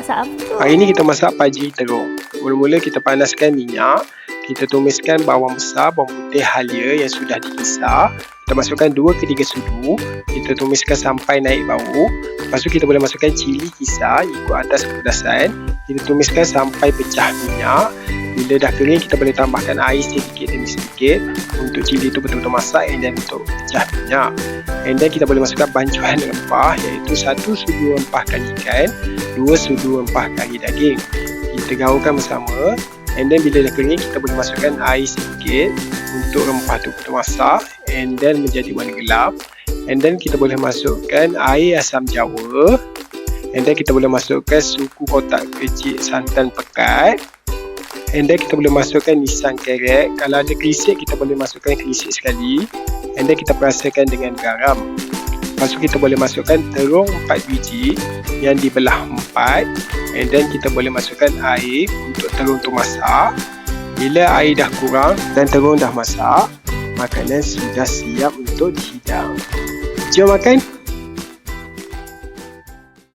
masak apa? Hari ni kita masak pajri terung. Mula-mula kita panaskan minyak. Kita tumiskan bawang besar, bawang putih halia yang sudah dikisar. Kita masukkan 2 ke 3 sudu. Kita tumiskan sampai naik bau. Lepas tu kita boleh masukkan cili kisar ikut atas kepedasan. Kita tumiskan sampai pecah minyak. Bila dah kering kita boleh tambahkan air sedikit demi sedikit untuk cili itu betul-betul masak dan untuk pecah minyak. And then kita boleh masukkan bancuan rempah iaitu satu sudu rempah kari ikan, dua sudu rempah kari daging. Kita gaulkan bersama and then bila dah kering kita boleh masukkan air sedikit untuk rempah tu betul masak and then menjadi warna gelap. And then kita boleh masukkan air asam jawa and then kita boleh masukkan suku kotak kecil santan pekat And then kita boleh masukkan nisan kerek. Kalau ada kerisik kita boleh masukkan kerisik sekali. And then kita perasakan dengan garam. Lepas tu kita boleh masukkan terung 4 biji Yang dibelah 4 And then kita boleh masukkan air Untuk terung tu masak. Bila air dah kurang dan terung dah masak Makanan sudah siap untuk dihidang. Jom makan